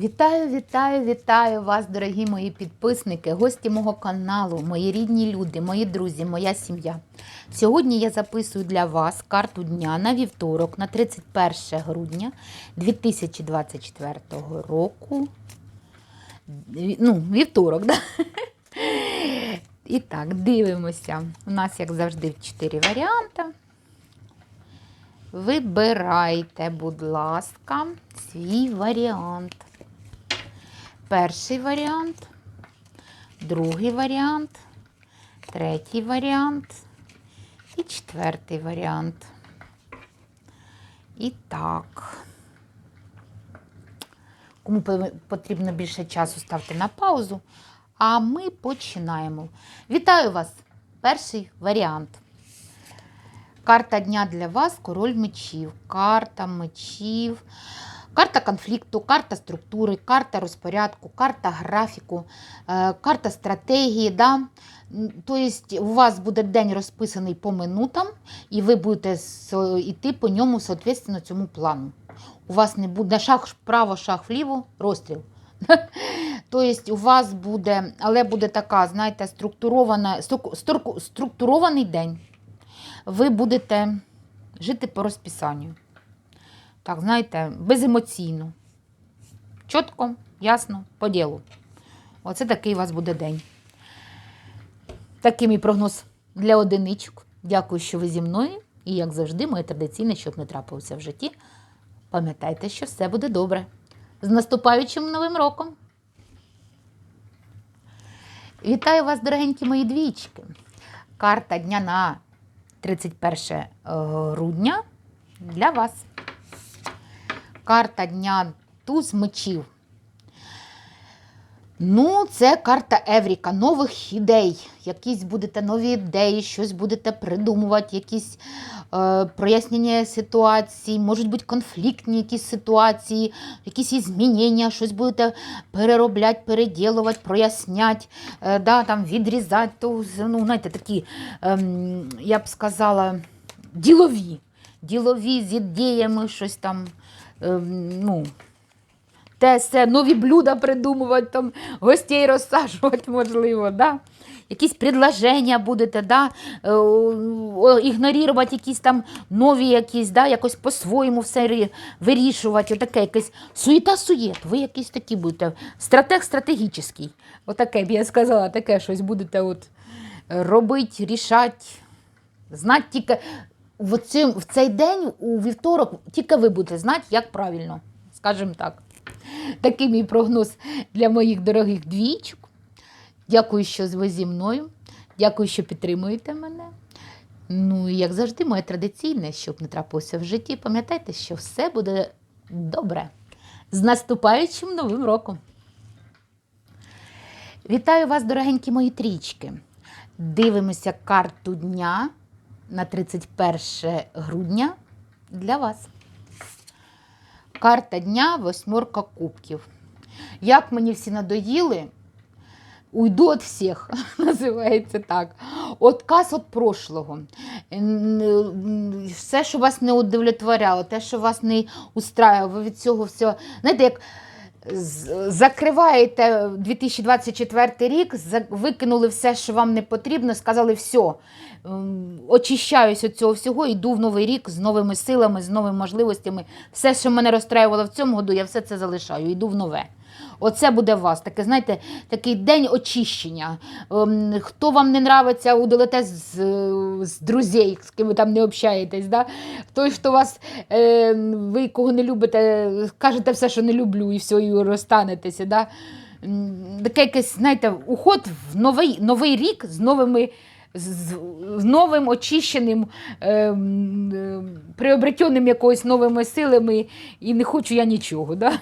Вітаю, вітаю, вітаю вас, дорогі мої підписники, гості мого каналу, мої рідні люди, мої друзі, моя сім'я. Сьогодні я записую для вас карту дня на вівторок, на 31 грудня 2024 року. Ну, вівторок, да? І так, дивимося. У нас, як завжди, чотири варіанти. Вибирайте, будь ласка, свій варіант. Перший варіант, другий варіант, третій варіант і четвертий варіант. І так. Кому потрібно більше часу, ставте на паузу. А ми починаємо. Вітаю вас! Перший варіант. Карта дня для вас король мечів. Карта мечів. Карта конфлікту, карта структури, карта розпорядку, карта графіку, е, карта стратегії. Да? Тобто у вас буде день розписаний по минутам, і ви будете йти по ньому, соответственно, цьому плану. У вас не буде шаг вправо, шаг вліво, розстріл. Тобто у вас буде, але буде така, знаєте, структурована, струк- струк- структурований день. Ви будете жити по розписанню. Так, знаєте, беземоційно. Чітко, ясно, по ділу. Оце такий у вас буде день. Такий мій прогноз для одиничок. Дякую, що ви зі мною. І, як завжди, моє традиційне, щоб не трапилося в житті. Пам'ятайте, що все буде добре. З наступаючим новим роком! Вітаю вас, дорогенькі мої двічки. Карта дня на 31 грудня для вас. Карта дня туз мечів. Ну, це карта Евріка, нових ідей. Якісь будете нові ідеї, щось будете придумувати, якісь е, прояснення ситуацій, можуть бути конфліктні якісь ситуації, якісь змінення, щось будете переробляти, переділувати, проясняти, е, да, там, відрізати. То, ну, знаєте, такі, ем, я б сказала, ділові. Ділові з ідеями, щось там. Ем, ну, те все, нові блюда придумувати, там, гостей розсаджувати, можливо, да? якісь предложення будете, да? е, ігнорувати якісь там нові, якісь, да? якось по-своєму все вирішувати. Отаке якесь суєта-суєт. Ви якийсь такий будете. Стратег стратегічний. Отаке б я сказала, таке щось будете от робити, рішати. Знати тільки в, цим, в цей день, у вівторок, тільки ви будете знати, як правильно, скажімо так. Такий мій прогноз для моїх дорогих двічок. Дякую, що ви зі мною. Дякую, що підтримуєте мене. Ну і як завжди, моє традиційне, щоб не трапилося в житті. Пам'ятайте, що все буде добре. З наступаючим новим роком! Вітаю вас, дорогенькі мої трічки. Дивимося карту дня на 31 грудня для вас. Карта дня восьмерка кубків. Як мені всі надоїли, уйду від всіх, називається так. Отказ від прошлого. Все, що вас не удовлетворяло, те, що вас не устраювало, ви від цього всього. Знаєте, як закриваєте 2024 рік, викинули все, що вам не потрібно, сказали, все, м, очищаюсь від цього всього, йду в новий рік з новими силами, з новими можливостями. Все, що мене розстраювало в цьому году, я все це залишаю, йду в нове. Оце буде у вас. Таке, знаєте, такий день очищення. Ем, Хто вам не нравиться, удалите з, з друзей, з ким ви там не общаєтесь. Да? Той, хто вас, е, ви кого не любите, кажете все, що не люблю, і все, і розстанетеся. Да? Таке якесь, знаєте, уход в новий, новий рік з новими. З, з- новим очищеним, ем, ем, приобретеним якоюсь новими силами, і не хочу я нічого. Да?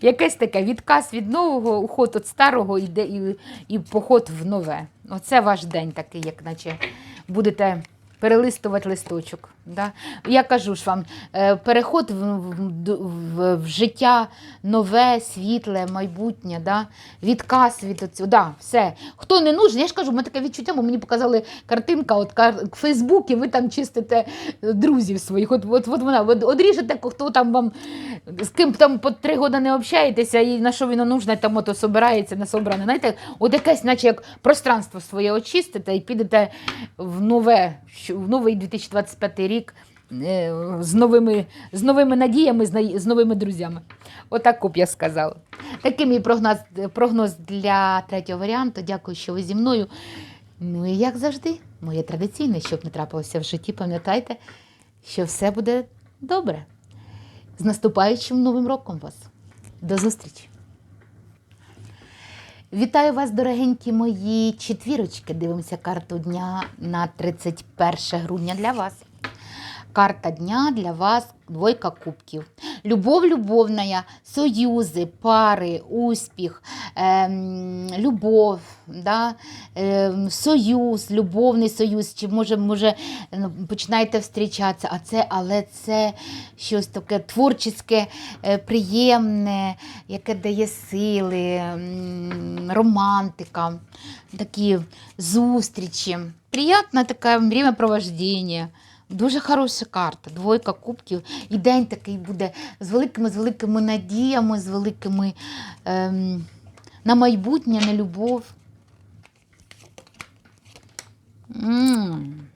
Якесь таке відказ від нового, уход від старого іде, і, і поход в нове. Оце ваш день такий, як наче будете перелистувати листочок. Да? Я кажу ж вам, е, переход в, в, в, життя нове, світле, майбутнє, да? відказ від цього. Да, все. Хто не нужен, я ж кажу, мене таке відчуття, бо мені показали картинка, от кар... Фейсбук, і ви там чистите е, друзів своїх. От, от, от вона, от, одріжете, хто там вам, з ким там по три роки не общаєтеся, і на що воно нужне, там ото собирається, не собране. Знаєте, от якесь, наче як пространство своє очистите і підете в нове, в новий 2025 рік е, з новими, з новими надіями, з, новими друзями. Отак б я сказала. Такий мій прогноз, прогноз для третього варіанту. Дякую, що ви зі мною. Ну і як завжди, моє традиційне, щоб не трапилося в житті, пам'ятайте, що все буде добре. З наступаючим новим роком вас. До зустрічі! Вітаю вас, дорогенькі мої четвірочки. Дивимося карту дня на 31 грудня для вас. Карта дня для вас двойка кубків. Любов любовна, союзи, пари, успіх, ем, любов, да, ем, союз, любовний союз, чи може, може ну, починаєте зустрічатися, а це, але це щось таке творче, е, приємне, яке дає сили, м, романтика, такі зустрічі. Приємне таке времяпровождення. Дуже хороша карта, двойка кубків. І день такий буде з великими, з великими надіями, з великими ем, на майбутнє, на любов. М.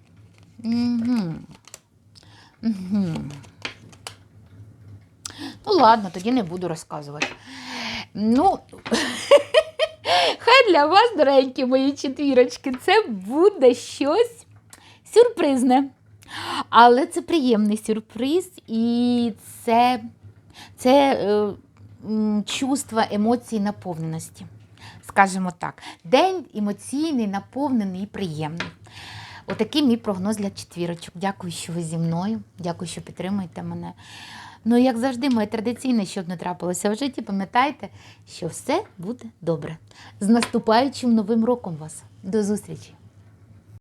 Мгм. Мгм. Ну, ладно, тоді не буду розказувати. Ну, хай для вас, дорогенькі мої четвірочки, це буде щось сюрпризне. Але це приємний сюрприз, і це, це е, чувство емоцій наповненості. Скажімо так, день емоційний, наповнений і приємний. Отакий мій прогноз для четвірочок. Дякую, що ви зі мною. Дякую, що підтримуєте мене. Ну, як завжди, моє традиційне, щоб не трапилося в житті, пам'ятайте, що все буде добре. З наступаючим новим роком вас. До зустрічі!